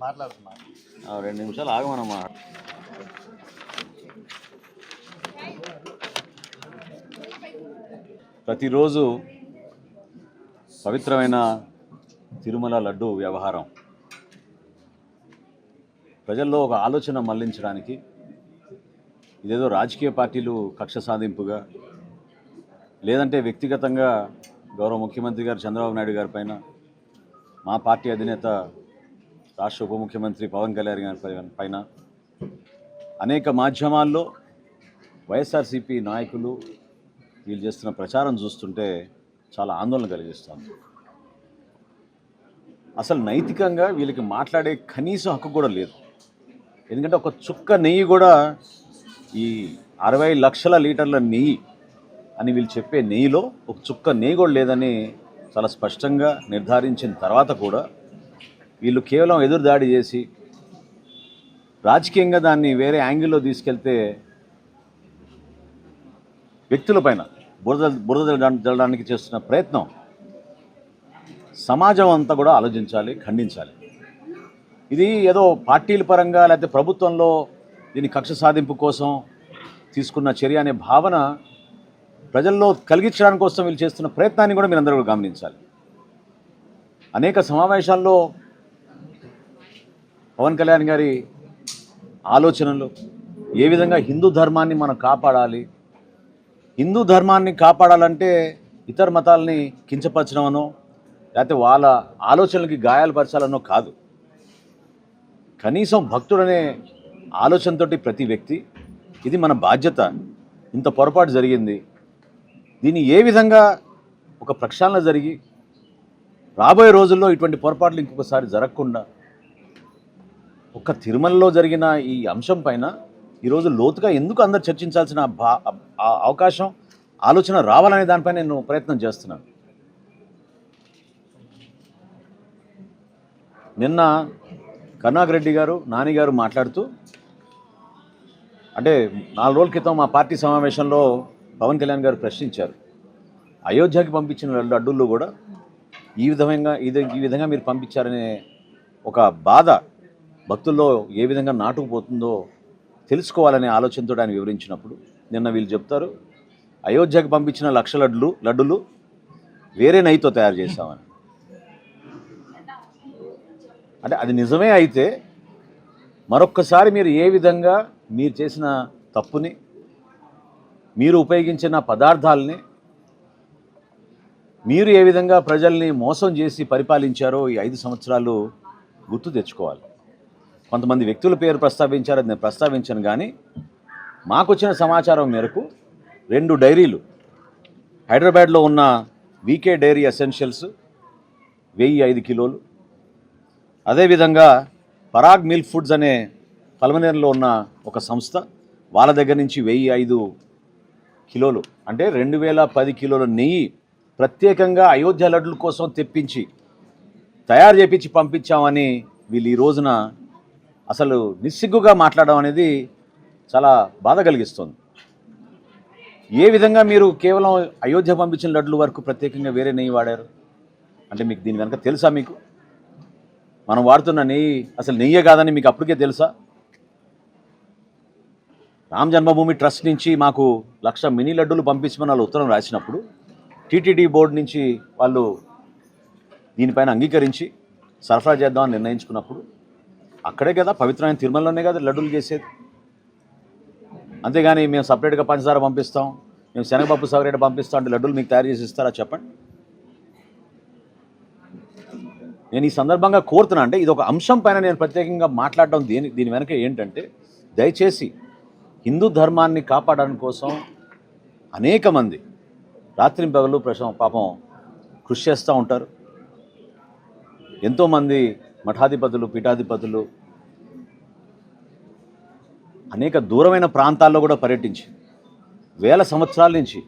మాట్లాడుతున్నా. ఆ, రెండు నిమిషాలు ఆగమనమ్మా ప్రతిరోజు పవిత్రమైన తిరుమల లడ్డు వ్యవహారం. ప్రజల్లో ఒక ఆలోచన మళ్ళించడానికి ఇదేదో రాజకీయ పార్టీలు కక్ష సాధింపుగా లేదంటే వ్యక్తిగతంగా గౌరవ ముఖ్యమంత్రి గారు చంద్రబాబు నాయుడు గారి పైన మా పార్టీ అధినేత రాష్ట్ర ఉప ముఖ్యమంత్రి పవన్ కళ్యాణ్ గారి పైన అనేక మాధ్యమాల్లో వైఎస్ఆర్సీపీ నాయకులు వీళ్ళు చేస్తున్న ప్రచారం చూస్తుంటే చాలా ఆందోళన కలిగిస్తుంది. అసలు నైతికంగా వీళ్ళకి మాట్లాడే కనీస హక్కు కూడా లేదు. ఎందుకంటే ఒక చుక్క నెయ్యి కూడా ఈ అరవై లక్షల లీటర్ల నెయ్యి అని వీళ్ళు చెప్పే నెయ్యిలో ఒక చుక్క నెయ్యి కూడా లేదని చాలా స్పష్టంగా నిర్ధారించిన తర్వాత కూడా వీళ్ళు కేవలం ఎదురు దాడి చేసి రాజకీయంగా దాన్ని వేరే యాంగిల్లో తీసుకెళ్తే వ్యక్తులపైన బురద బురద జల్లడానికి చేస్తున్న ప్రయత్నం సమాజం అంతా కూడా ఆలోచించాలి ఖండించాలి. ఇది ఏదో పార్టీల పరంగా లేకపోతే ప్రభుత్వంలో దీని కక్ష సాధింపు కోసం తీసుకున్న చర్య అనే భావన ప్రజల్లో కలిగించడానికి కోసం వీళ్ళు చేస్తున్న ప్రయత్నాన్ని కూడా మీరందరూ కూడా గమనించాలి. అనేక సమావేశాల్లో పవన్ కళ్యాణ్ గారి ఆలోచనలు ఏ విధంగా హిందూ ధర్మాన్ని మనం కాపాడాలి హిందూ ధర్మాన్ని కాపాడాలంటే ఇతర మతాలని కించపరచడమనో లేకపోతే వాళ్ళ ఆలోచనలకి గాయాలుపరచాలనో కాదు. కనీసం భక్తుడనే ఆలోచనతోటి ప్రతి వ్యక్తి ఇది మన బాధ్యత. ఇంత పొరపాటు జరిగింది దీన్ని ఏ విధంగా ఒక ప్రక్షాళన జరిగి రాబోయే రోజుల్లో ఇటువంటి పొరపాట్లు ఇంకొకసారి జరగకుండా ఒక తిరుమలలో జరిగిన ఈ అంశం పైన ఈరోజు లోతుగా ఎందుకు అందరు చర్చించాల్సిన భా అవకాశం ఆలోచన రావాలనే దానిపై నేను ప్రయత్నం చేస్తున్నాను. నిన్న కరుణాకరెడ్డి గారు నాని గారు మాట్లాడుతూ అంటే నాలుగు రోజుల క్రితం మా పార్టీ సమావేశంలో పవన్ కళ్యాణ్ గారు ప్రశ్నించారు. అయోధ్యకి పంపించిన లడ్డూల్లో కూడా ఈ విధంగా ఇది ఈ విధంగా మీరు పంపించారనే ఒక బాధ భక్తుల్లో ఏ విధంగా నాటుకుపోతుందో తెలుసుకోవాలనే ఆలోచనతో ఆయన వివరించినప్పుడు నిన్న వీళ్ళు చెప్తారు అయోధ్యకి పంపించిన లక్ష లడ్లు లడ్డులు వేరే నైతో తయారు చేశామని. అంటే అది నిజమే అయితే మరొక్కసారి మీరు ఏ విధంగా మీరు చేసిన తప్పుని మీరు ఉపయోగించిన పదార్థాలని మీరు ఏ విధంగా ప్రజల్ని మోసం చేసి పరిపాలించారో ఈ ఐదు సంవత్సరాలు గుర్తు తెచ్చుకోవాలి. కొంతమంది వ్యక్తుల పేరు ప్రస్తావించారు అది నేను ప్రస్తావించాను కానీ మాకు వచ్చిన సమాచారం మేరకు రెండు డైరీలు హైదరాబాద్లో ఉన్న వీకే డైరీ ఎసెన్షియల్స్ వెయ్యి ఐదు కిలోలు అదేవిధంగా పరాగ్ మిల్క్ ఫుడ్స్ అనే పల్మనేరులో ఉన్న ఒక సంస్థ వాళ్ళ దగ్గర నుంచి వెయ్యి ఐదు కిలోలు. అంటే రెండు వేల పది కిలోల నెయ్యి ప్రత్యేకంగా అయోధ్య లడ్డుల కోసం తెప్పించి తయారు చేపించి పంపించామని వీళ్ళు ఈ రోజున అసలు నిస్సిగ్గుగా మాట్లాడడం అనేది చాలా బాధ కలిగిస్తుంది. ఏ విధంగా మీరు కేవలం అయోధ్య పంపించిన లడ్లు వరకు ప్రత్యేకంగా వేరే నెయ్యి వాడారు? అంటే మీకు దీని వెనక తెలుసా మీకు? మనం వాడుతున్న నెయ్యి అసలు నెయ్యే కాదని మీకు అప్పటికే తెలుసా? రామ్ జన్మభూమి ట్రస్ట్ నుంచి మాకు లక్ష మినీ లడ్డూలు పంపించమని వాళ్ళు ఉత్తరం రాసినప్పుడు టీటీడీ బోర్డు నుంచి వాళ్ళు దీనిపైన అంగీకరించి సరఫరా చేద్దామని నిర్ణయించుకున్నప్పుడు అక్కడే కదా పవిత్రమైన తిరుమలలోనే కదా లడ్డూలు చేసేది. అంతేగాని మేము సపరేట్గా పంచదార పంపిస్తాం మేము శనగపప్పు సపరేట్ పంపిస్తాం అంటే లడ్డూలు మీకు తయారు చేసి ఇస్తారా చెప్పండి. నేను ఈ సందర్భంగా కోరుతున్నా అంటే ఇది ఒక అంశం పైన నేను ప్రత్యేకంగా మాట్లాడడం దీని దీని వెనక ఏంటంటే దయచేసి హిందూ ధర్మాన్ని కాపాడడం కోసం అనేక మంది రాత్రింపగలు ప్రశం పాపం కృషి చేస్తూ ఉంటారు. ఎంతోమంది మఠాధిపతులు పీఠాధిపతులు అనేక దూరమైన ప్రాంతాల్లో కూడా పర్యటించి వేల సంవత్సరాల నుంచి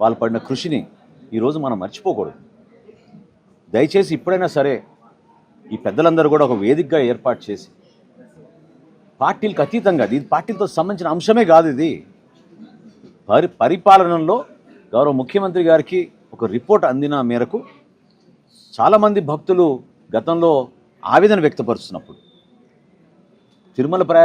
వాళ్ళు పడిన కృషిని ఈరోజు మనం మర్చిపోకూడదు. దయచేసి ఇప్పుడైనా సరే ఈ పెద్దలందరూ కూడా ఒక వేదికగా ఏర్పాటు చేసి పార్టీలకు అతీతంగా ఇది పార్టీలతో సంబంధించిన అంశమే కాదు ఇది. పరి పరిపాలనలో గౌరవ ముఖ్యమంత్రి గారికి ఒక రిపోర్ట్ అందిన మేరకు చాలామంది భక్తులు గతంలో ఆవేదన వ్యక్తపరుస్తున్నప్పుడు. తిరుమల ప్ర